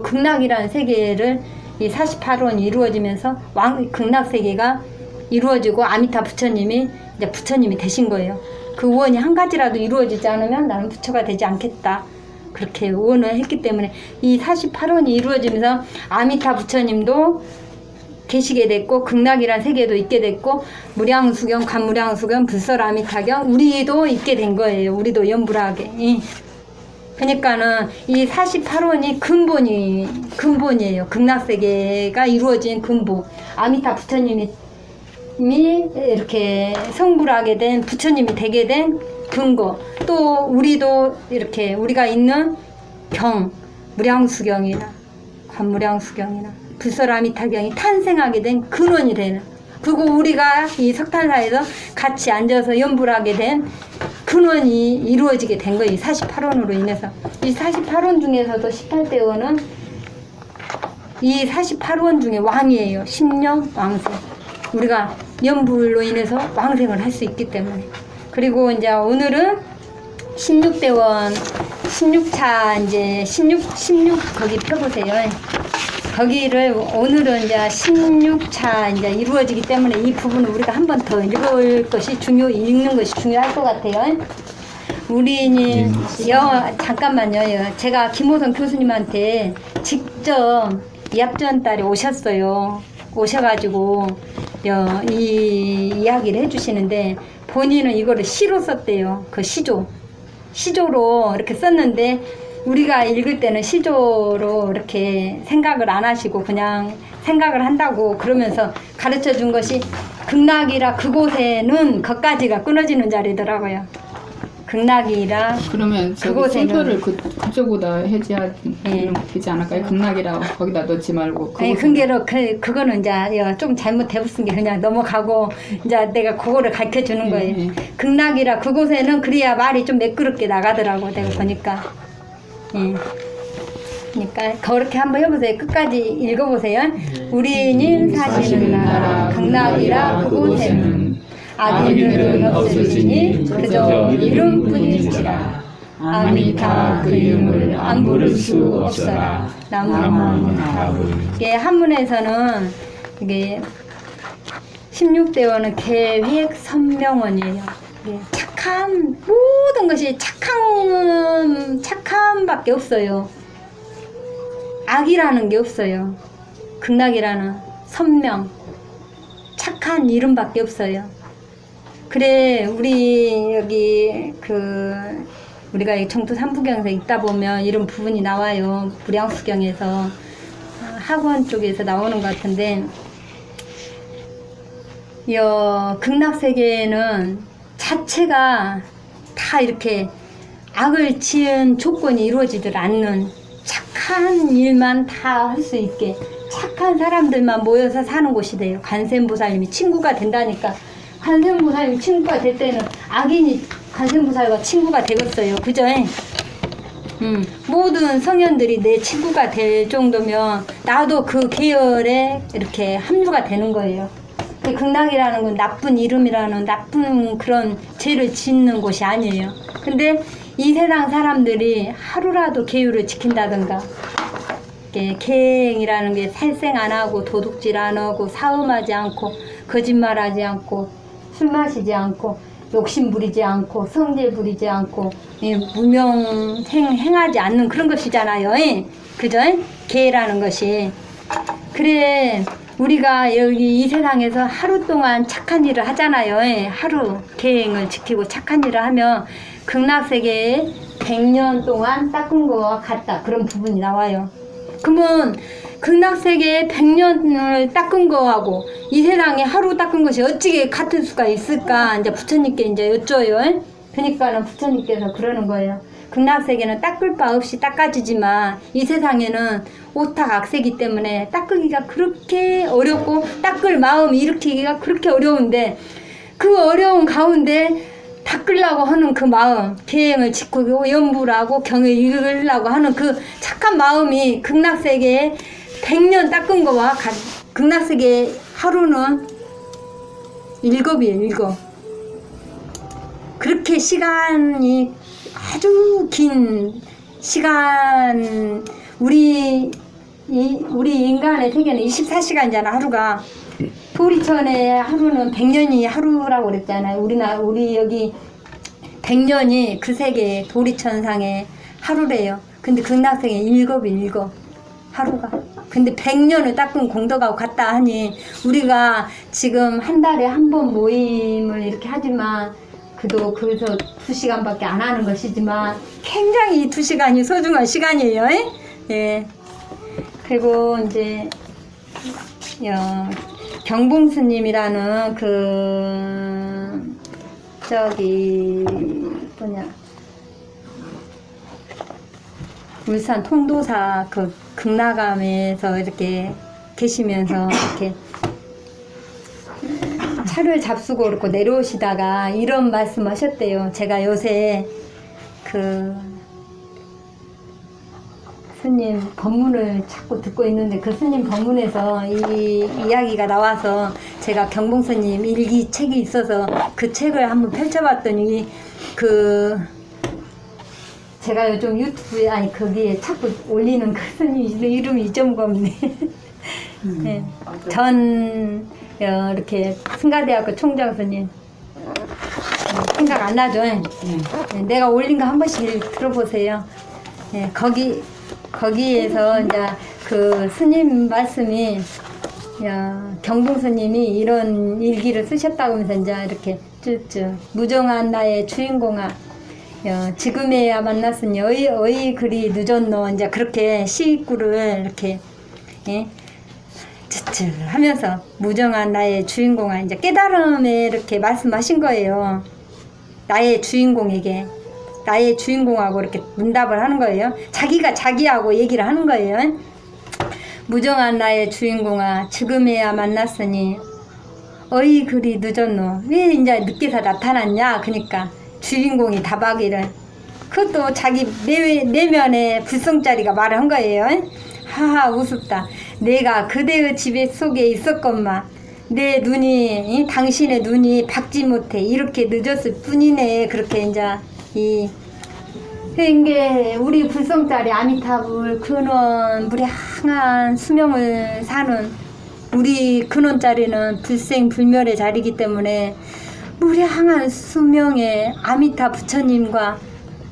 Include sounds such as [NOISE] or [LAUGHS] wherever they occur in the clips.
극락이라는 세계를 이 48원이 이루어지면서 왕 극락 세계가 이루어지고 아미타 부처님이 이제 부처님이 되신 거예요. 그 우원이 한 가지라도 이루어지지 않으면 나는 부처가 되지 않겠다. 그렇게 우원을 했기 때문에 이 48원이 이루어지면서 아미타 부처님도 계시게 됐고 극락이란 세계도 있게 됐고 무량수경, 관무량수경, 불설아미타경 우리도 있게 된 거예요. 우리도 연불하게. 예. 그러니까는 이 48원이 근본이 근본이에요. 극락세계가 이루어진 근본. 아미타 부처님이 미 이렇게 성불하게 된 부처님이 되게 된 근거. 또 우리도 이렇게 우리가 있는 경, 무량수경이나 관무량수경이나 불설아미타경이 탄생하게 된 근원이 되는. 그리고 우리가 이 석탄사에서 같이 앉아서 연불하게 된 근원이 이루어지게 된 거예요. 48원으로 인해서. 이 48원 중에서도 18대원은 이 48원 중에 왕이에요. 신령 왕세. 우리가 연불로 인해서 왕생을 할 수 있기 때문에. 그리고 이제 오늘은 16대원 16차 이제 16 16 거기 펴보세요. 거기를 오늘은 이제 16차 이제 이루어지기 때문에 이 부분을 우리가 한 번 더 읽을 것이 중요 읽는 것이 중요할 것 같아요. 우리는 여 잠깐만요. 여, 제가 김호성 교수님한테 직접 이합전 딸이 오셨어요. 오셔가지고 여, 이 이야기를 해주시는데 본인은 이거를 시로 썼대요. 그 시조 시조로 이렇게 썼는데 우리가 읽을 때는 시조로 이렇게 생각을 안 하시고 그냥 생각을 한다고 그러면서 가르쳐 준 것이 극락이라 그곳에는 거까지가 끊어지는 자리더라고요. 극락이라 그러면 그곳에는- 순서를 그, 그쪽보다 해지하면 예. 되지 않을까요? 극락이라 거기다 넣지 말고 아니 근게로 그 그거는 이제 여, 좀 잘못 해봤은 게 그냥 넘어가고 이제 내가 그거를 가르쳐 주는 거예요. 예, 예. 극락이라 그곳에는 그래야 말이 좀 매끄럽게 나가더라고 내가 보니까. 예. 그러니까 그렇게 한번 해보세요. 끝까지 읽어보세요. 우리는 사시는 나라 극락이라 그곳에는 아기들은 없으시니 그저 이름뿐이지라. 아미타 그 이름을 안 부를 수 없어라. 나무하무나무. 이게 한문에서는 이게 16대원은 계획 선명원이에요. 이게 착한 모든 것이 착한 착함밖에 없어요. 악이라는 게 없어요. 극락이라는 선명 착한 이름밖에 없어요. 그래 우리 여기 그 우리가 이 정토 삼부경에서 읽다 보면 이런 부분이 나와요. 불량수경에서 어, 학원 쪽에서 나오는 것 같은데 여 극락 세계에는 자체가 다 이렇게 악을 지은 조건이 이루어지질 않는 착한 일만 다 할 수 있게 착한 사람들만 모여서 사는 곳이 돼요. 관세음보살님이 친구가 된다니까 관세음보살님 친구가 될 때는 악인이 관세음보살과 친구가 되겠어요. 그죠? 음, 모든 성현들이 내 친구가 될 정도면 나도 그 계열에 이렇게 합류가 되는 거예요. 그 극락이라는 건 나쁜 이름이라는 나쁜 그런 죄를 짓는 곳이 아니에요. 근데 이 세상 사람들이 하루라도 계율을 지킨다든가 계행이라는 게 살생 안 하고 도둑질 안 하고 사음하지 않고 거짓말하지 않고 술 마시지 않고 욕심 부리지 않고 성질 부리지 않고 예, 무명 행, 행하지 않는 그런 것이잖아요. 예. 그죠? 계라는 것이 그래 우리가 여기 이 세상에서 하루 동안 착한 일을 하잖아요. 예. 하루 계행을 지키고 착한 일을 하면 극락세계에 100년 동안 닦은 거와 같다. 그런 부분이 나와요. 그러면 극락세계에 100년을 닦은 거하고 이 세상에 하루 닦은 것이 어찌게 같을 수가 있을까? 이제 부처님께 이제 여쭤요. 그러니까는 부처님께서 그러는 거예요. 극락세계는 닦을 바 없이 닦아지지만 이 세상에는 오탁 악세기 때문에 닦기가 그렇게 어렵고 닦을 마음 일으키기가 그렇게 어려운데 그 어려운 가운데 닦으려고 하는 그 마음, 계행을 지키고 연부라고 경을 읽으려고 하는 그 착한 마음이 극락세계에 100년 닦은 거와 같, 극락세계 하루는 일곱이에요, 일곱. 그렇게 시간이 아주 긴 시간, 우리 이 우리 인간의 세계는 24시간이잖아 하루가. 도리천의 하루는 100년이 하루라고 그랬잖아요. 우리나 우리 여기 100년이 그 세계 도리천상의 하루래요. 근데 극락세계 일곱이 일곱 하루가. 근데 100년을 닦은 공덕하고 같다 하니 우리가 지금 한 달에 한 번 모임을 이렇게 하지만 그도 그래서 두 시간밖에 안 하는 것이지만 굉장히 두 시간이 소중한 시간이에요. 예. 예. 그리고 이제 어, 경봉스님이라는 그 저기 뭐냐 울산 통도사 그 극락암에서 이렇게 계시면서 이렇게 차를 잡수고 그렇고 내려오시다가 이런 말씀 하셨대요. 제가 요새 그 스님 법문을 자꾸 듣고 있는데 그 스님 법문에서 이 이야기가 나와서 제가 경봉 스님 일기 책이 있어서 그 책을 한번 펼쳐봤더니 그 제가 요즘 유튜브에 아니 거기에 자꾸 올리는 그 스님 이름 잊어먹었네. 네. 전 어, 이렇게 승가대학교 총장 어, 생각 안 나죠? 네, 내가 올린 거 한 번씩 들어보세요. 예, 거기 거기에서 이제 그 스님 말씀이 야, 경봉 스님이 이런 일기를 쓰셨다고 하면서 이제 이렇게 쭉쭉 무정한 나의 주인공아 야, 지금에야 만났으니 어이 어이 그리 늦었노 이제 그렇게 시구를 이렇게 예, 쯧쯧 하면서 무정한 나의 주인공아 이제 깨달음에 이렇게 말씀하신 거예요. 나의 주인공에게 나의 주인공하고 이렇게 문답을 하는 거예요. 자기가 자기하고 얘기를 하는 거예요. 무정한 나의 주인공아 지금에야 만났으니 어이 그리 늦었노 왜 이제 늦게서 나타났냐 그러니까 주인공이 다박이를 그것도 자기 내, 내면에 불성짜리가 말을 한 거예요 하하 우습다 내가 그대의 집에 속에 있었건만 내 눈이 이? 당신의 눈이 박지 못해 이렇게 늦었을 뿐이네 그렇게 이제 이 이게 우리 불성짜리 아미타불 근원 무량한 수명을 사는 우리 근원짜리는 불생 불멸의 자리이기 때문에 무량한 수명의 아미타 부처님과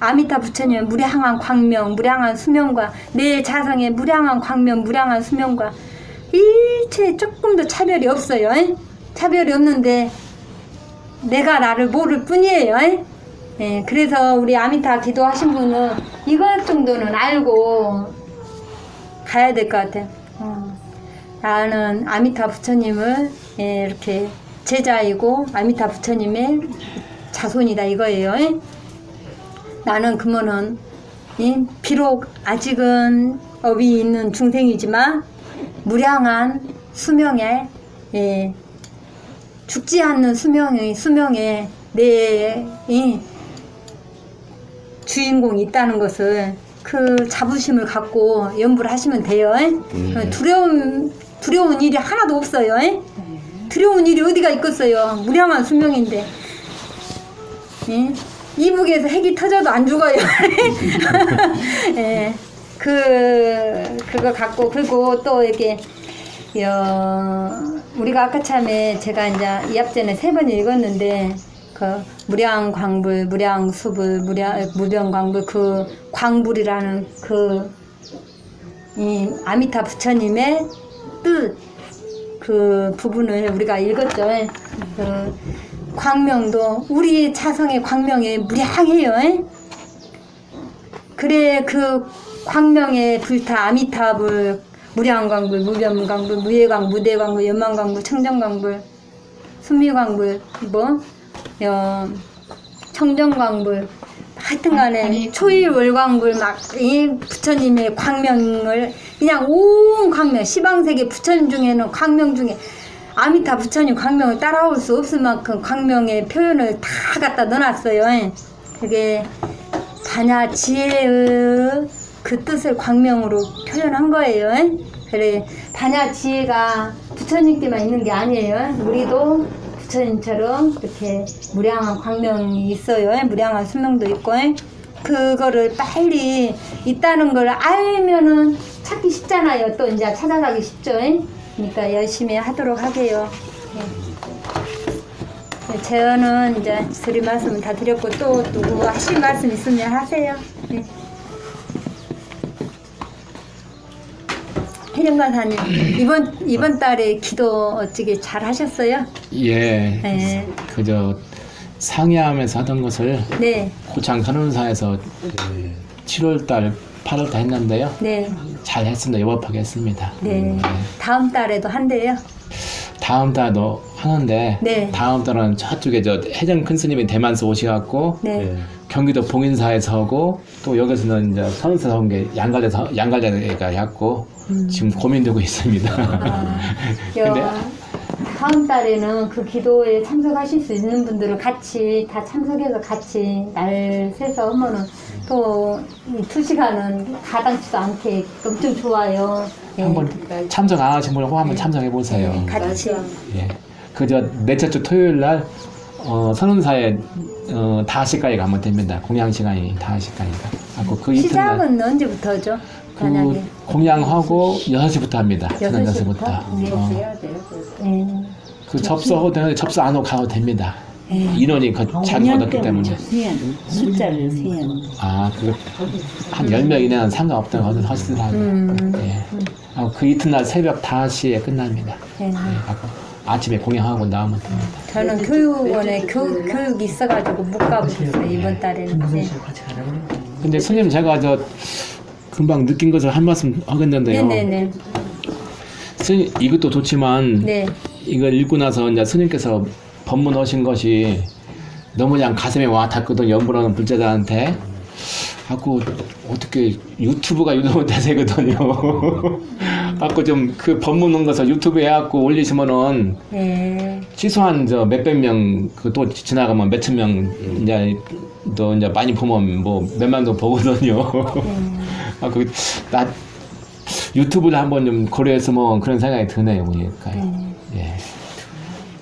아미타 부처님의 무량한 광명, 무량한 수명과 내 자성의 무량한 광명, 무량한 수명과 일체 조금도 차별이 없어요. 에? 차별이 없는데 내가 나를 모를 뿐이에요. 에? 예, 그래서 우리 아미타 기도하신 분은 이것 정도는 알고 가야 될 것 같아요. 어. 나는 아미타 부처님을 예, 이렇게 제자이고 아미타 부처님의 자손이다 이거예요. 예? 나는 그러면은 예, 비록 아직은 업이 있는 중생이지만 무량한 수명에 예, 죽지 않는 수명의 수명에 내 예, 주인공이 있다는 것을 그 자부심을 갖고 연구를 하시면 돼요. 그 두려움 두려운 일이 하나도 없어요. 두려운 일이 어디가 있겠어요? 무량한 수명인데. 예? 이북에서 핵이 터져도 안 죽어요. [LAUGHS] 예. 그 그거 갖고 그리고 또 이렇게 여, 우리가 아까 참에 제가 이제 이합전에 세 번 읽었는데 그 무량 광불, 무량 수불, 무량 무병 광불 그 광불이라는 그 이 아미타 부처님의 뜻 그 부분을 우리가 읽었죠. 그 광명도 우리 자성의 광명이 무량해요. 그래 그 광명에 불타 아미타불 무량광불, 무변광불, 무예광, 무대광불, 연만광불, 청정광불, 순미광불 뭐 어, 청정광불 하여튼간에 아니, 초일월광불 막 이 부처님의 광명을 그냥 온 광명 시방세계 부처님 중에는 광명 중에 아미타 부처님 광명을 따라올 수 없을 만큼 광명의 표현을 다 갖다 넣어놨어요. 그게 반야 지혜의 그 뜻을 광명으로 표현한 거예요. 그래 반야 지혜가 부처님께만 있는 게 아니에요. 우리도 부처님처럼 이렇게 무량한 광명이 있어요. 무량한 수명도 있고 그거를 빨리 있다는 걸 알면은 찾기 쉽잖아요. 또 이제 찾아가기 쉽죠. 잉? 그러니까 열심히 하도록 하게요. 예. 네, 저는 이제 드릴 말씀은 다 드렸고 또 누구 하실 말씀 있으면 하세요. 네. 혜령관사님 이번 이번 달에 기도 어찌게 잘 하셨어요? 예, 네. 그저 상해하면서 하던 것을 네, 고창 선언사에서 7월달, 8월달 했는데요. 네, 잘 했습니다. 여법하게 했습니다. 네. 다음 달에도 한대요. 다음 달도 하는데 네. 다음 달은 저쪽에 저 해정 큰 스님이 대만서 오셔갖고 네, 경기도 봉인사에서 하고 또 여기서는 이제 선사 온게 양갈래서 양갈래가 했고 지금 고민되고 있습니다. 음. 아, [LAUGHS] 근데 여, 다음 달에는 그 기도에 참석하실 수 있는 분들은 같이 다 참석해서 같이 날 세서 하면은 또두 시간은 가당치도 않게 엄청 좋아요. 예, 한번 참석 안 하신 분 한번 참석해 보세요. 같이. 예. 그저 넷째 주 토요일 날 어, 선언사에 어, 5시까지 가면 됩니다. 공양 시간이 5시까지니까. 하고 그 이튿날 시작은 언제부터죠? 만약에. 그 공양하고 6시부터 합니다. 저녁 6시 6시부터. 부터? 네. 어, 예. 그 접수하고 되는데 접수 안 하고 가도 됩니다. 예. 인원이 그 작은 거기 때문에. 세연 숫자를 세연 아, 그거 한 10명 이내는 상관없다고 하든 하시더라고요. 음. 예. 하고 그 이튿날 새벽 5시에 끝납니다. 예. 예. 하고 아침에 공양하고 나오면 됩니다. 저는 교육원에 교, 교육이 있어가지고 못 가보겠어요, 이번 달에는. 네. 근데 스님 제가 저 금방 느낀 것을 한 말씀 하겠는데요. 네네네. 스님 이것도 좋지만 네. 이걸 읽고 나서 이제 스님께서 법문하신 것이 너무 그냥 가슴에 와 닿거든 연불하는 불자들한테 자꾸 어떻게 유튜브가 유튜브 [LAUGHS] 대세거든요. 자꾸 좀 그 법문한 것을 유튜브에 해갖고 올리시면은 네. 최소한 저 몇백 명그또 지나가면 몇천 명 이제 또 이제 많이 보면 뭐 몇만 도 보거든요. 아그 나 유튜브를 한번 좀 고려했으면 그런 생각이 드네요 보니까. 예.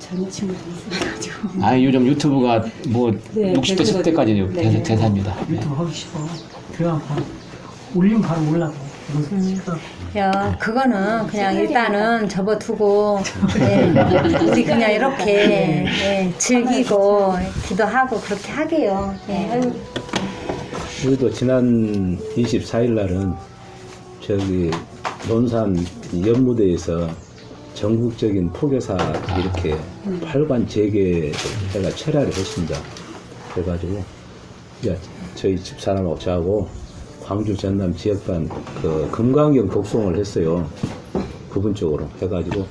젊은 친구들이 있어가지고. 아 요즘 유튜브가 뭐 네, 60대 그래서- 10대까지 네. 대세, 대사입니다. 유튜브 하기 싫어. 그냥 바로 올리면 바로 올라가. 그래서 야, 그거는 그냥 일단은 접어두고, 예, 우리 그냥 이렇게, 예, 즐기고, 기도하고, 그렇게 하게요. 예, 아유, 우리도 지난 24일 날은 저기 논산 연무대에서 전국적인 포교사 이렇게 팔관 재개해가 철야를 했습니다. 그래가지고 이제 저희 집사람하고 저하고 광주 전남 지역반 그 금강경 독송을 했어요. 부분적으로 해가지고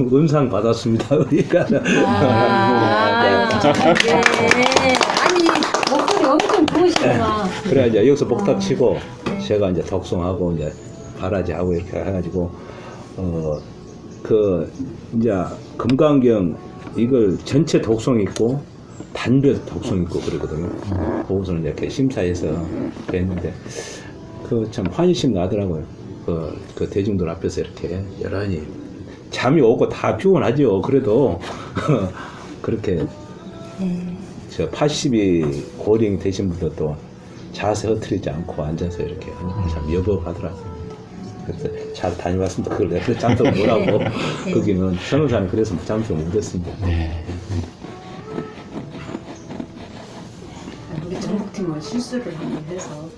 [LAUGHS] 은상 받았습니다. [LAUGHS] 그러니까 아, [LAUGHS] 네. 아니, 목소리 엄청 좋으시구나. 그래 이제 여기서 목탁 치고 제가 이제 독송하고 이제 바라지 하고 이렇게 해가지고 어 그 이제 금강경 이걸 전체 독송 있고 단별 독송 있고 그러거든요. 그것을 이렇게 심사해서 그랬는데 그 참 환희심 나더라고요. 그, 그 대중들 앞에서 이렇게 여란히 잠이 오고 다 피곤하죠. 그래도 [LAUGHS] 그렇게 네. 저 80이 고령 되신 분들도 자세 흐트리지 않고 앉아서 이렇게 참 여법하더라고요. 그래서 잘 다녀왔습니다. 그걸 내가 짬도 뭐라고 거기는 선호사는 그래서 짬도 못했습니다. 네. 우리 전국팀은 실수를 한번 해서 어,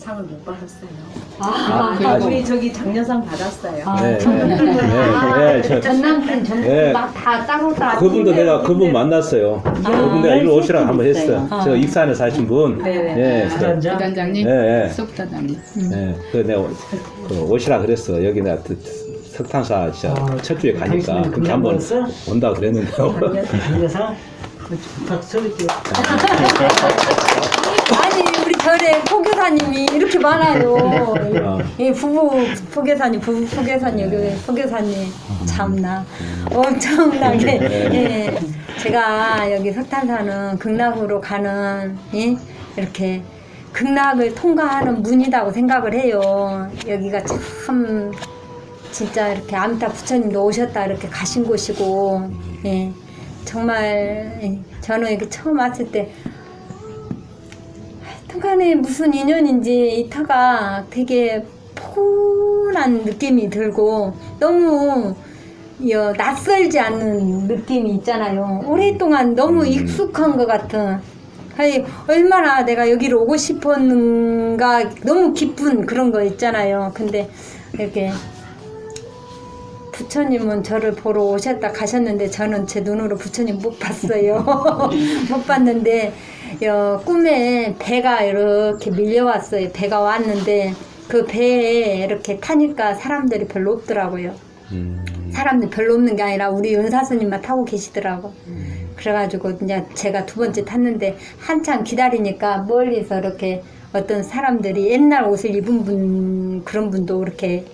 상을 못 받았어요. 아, 그 아직- 우리 저기 장려상 받았어요. 아, 네, 전남 네, 네, 다, 네, 저- 전남편 전국 네. 막다 따로 따로. 그분도 내가 그분 만났어요. 그분 내가 일로 오시라고 한번 했어. 아. 저 익산에 사신 분. 네, 네. 예, 그, 부단장 부단장님, 예, 예. 수부단장님. 예, 그 내가 그 오시라 그랬어. 여기 내가 그 석탄사 진짜 아, 첫 주에 가니까 당신이 그렇게 한번 온다 그랬는데 그래서 부탁 써볼게 [LAUGHS] 절에 포교사님이 이렇게 많아요. [LAUGHS] 이 부부 포교사님, 부부 포교사님, 여기 포교사님 참나 엄청나게. [LAUGHS] 예. 제가 여기 석탄사는 극락으로 가는 예? 이렇게 극락을 통과하는 문이라고 생각을 해요. 여기가 참 진짜 이렇게 아미타 부처님도 오셨다 이렇게 가신 곳이고 예. 정말 예. 저는 이렇게 처음 왔을 때 하여튼간에 무슨 인연인지 이 터가 되게 포 차분한 느낌이 들고 너무 여, 낯설지 않는 느낌이 있잖아요. 오랫동안 너무 익숙한 것 같은. 아니, 얼마나 내가 여기를 오고 싶었는가 너무 기쁜 그런 거 있잖아요. 근데 이렇게 부처님은 저를 보러 오셨다 가셨는데 저는 제 눈으로 부처님 못 봤어요. [LAUGHS] 못 봤는데 어, 꿈에 배가 이렇게 밀려왔어요. 배가 왔는데 그 배에 이렇게 타니까 사람들이 별로 없더라고요. 음, 사람들 별로 없는 게 아니라 우리 은사스님만 타고 계시더라고. 그래가지고 이제 제가 두 번째 탔는데 한참 기다리니까 멀리서 이렇게 어떤 사람들이 옛날 옷을 입은 분 그런 분도 이렇게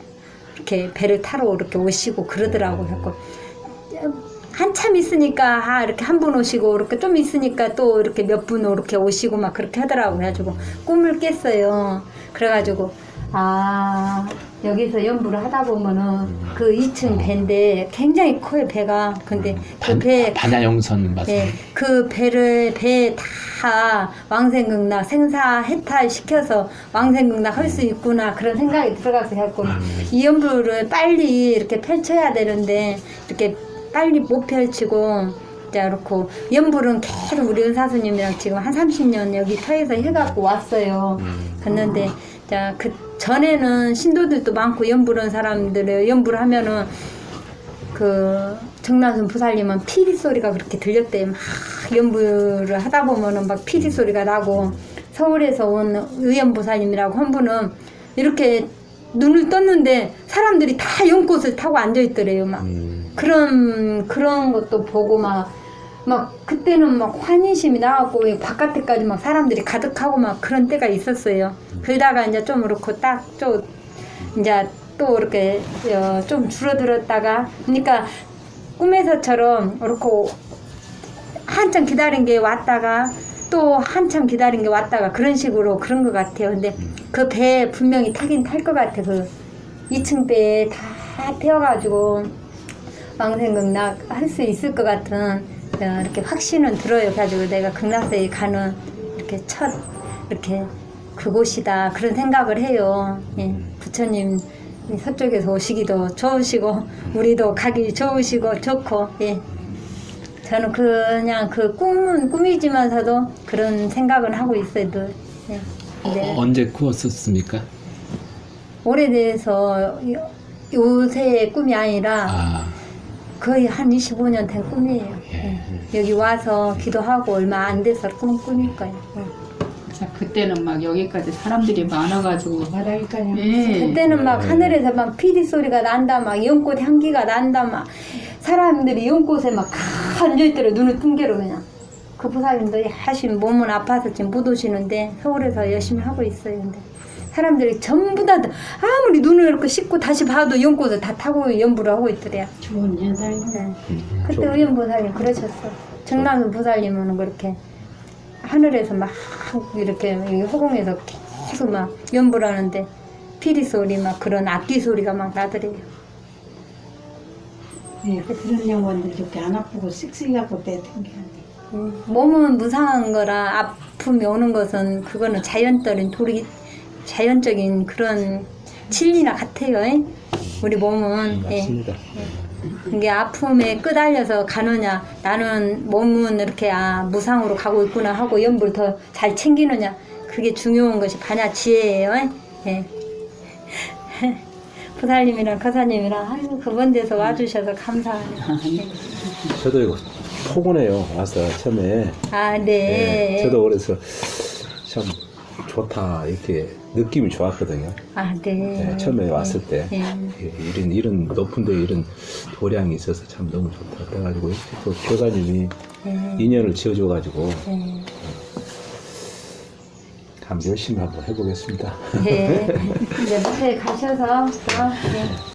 이렇게 배를 타러 이렇게 오시고 그러더라고. 그래서 한참 있으니까 아 이렇게 한 분 오시고 이렇게 좀 있으니까 또 이렇게 몇 분 이렇게 오시고 막 그렇게 하더라고. 그래가지고 꿈을 깼어요. 그래가지고 아 여기서 연부를 하다 보면은 그 2층 배인데 굉장히 커요 배가. 근데 그 반, 배 반야용선 맞아요. 네, 그 배를 배에 다 왕생극락 생사 해탈 시켜서 왕생극락 할 수 있구나 그런 생각이 들어가서 해갖고 이 연부를 빨리 이렇게 펼쳐야 되는데 이렇게 빨리 못 펼치고 자 그렇고 연불은 계속 우리 은사수님이랑 지금 한 30년 여기 터에서 해갖고 왔어요. 그랬는데 자 그 전에는 신도들도 많고 연불은 사람들을 연불 하면은 그 정나순 부살님은 피리 소리가 그렇게 들렸대요. 막 연부를 하다 보면은 막 피리 소리가 나고 서울에서 온 의연보살님이라고 한 분은 이렇게 눈을 떴는데 사람들이 다 연꽃을 타고 앉아 있더래요. 막 음, 그런 그런 것도 보고 막 막 그때는 막 환희심이 나갖고 바깥에까지 막 사람들이 가득하고 막 그런 때가 있었어요. 그러다가 이제 좀 그렇고 딱좀 이제 또 이렇게 어, 좀 줄어들었다가 그러니까 꿈에서처럼 그렇고 한참 기다린 게 왔다가 또 한참 기다린 게 왔다가 그런 식으로 그런 것 같아요. 근데 그배 분명히 타긴 탈 것 같아. 그 2층 배에 다 태워가지고 왕생극락 할 수 있을 것 같은 어, 이렇게 확신은 들어요. 그래가지고 내가 극락세에 가는 이렇게 첫 이렇게 그곳이다 그런 생각을 해요. 예. 부처님 서쪽에서 오시기도 좋으시고 우리도 가기 좋으시고 좋고 예. 저는 그냥 그 꿈은 꿈이지만서도 그런 생각은 하고 있어요. 늘. 예. 어, 네. 언제 구웠었습니까? 오래돼서 요- 요새의 꿈이 아니라 아, 거의 한 25년 된 꿈이에요. 예. 여기 와서 기도하고 얼마 안 돼서 꾸는 꿈일 거예요. 예. 자, 그때는 막 여기까지 사람들이 많아가지고 말하니까요. 예. 그때는 막 하늘에서 막 피리 소리가 난다, 막 연꽃 향기가 난다, 막 사람들이 연꽃에 막 앉아있더래, 눈을 뜬 게로 그냥. 그 부사님도 하신 몸은 아파서 지금 못 오시는데 서울에서 열심히 하고 있어요. 근데 사람들이 전부 다 아무리 눈을 이렇게 씻고 다시 봐도 연꽃을 다 타고 연부를 하고 있더래요. 좋은 현상이네. 네. 음, 그때 저- 의원 보살님 그러셨어. 정남은 보살님은 그렇게 하늘에서 막 이렇게 여기 허공에서 계속 막 연부를 하는데 피리 소리 막 그런 악기 소리가 막 나더래요. 네, 그런 영혼들 이렇게 안 아프고 씩씩하고 때던 게 아니에요. 음, 몸은 무상한 거라 아픔이 오는 것은 그거는 자연적인 도리 자연적인 그런 진리나 같아요. 예? 우리 몸은 예. 맞습니다. 이게 아픔에 끄달려서 가느냐 나는 몸은 이렇게 아 무상으로 가고 있구나 하고 연불 더 잘 챙기느냐 그게 중요한 것이 반야 지혜예요 예. [LAUGHS] 부살님이랑 거사님이랑 아이고 그번 데서 와주셔서 감사하네요 [LAUGHS] 저도 이거 포근해요. 와서 처음에. 아 네 예, 저도 그래서 참 좋다 이렇게 느낌이 좋았거든요. 아네 예, 처음에 왔을 때 예. 예, 이런 이런 높은데 이런 도량이 있어서 참 너무 좋다. 그래가지고 또 교사님이 예. 인연을 지어줘가지고 예. 한번 열심히 한번 해보겠습니다. 예. 이제 무대 가셔서 어, 예.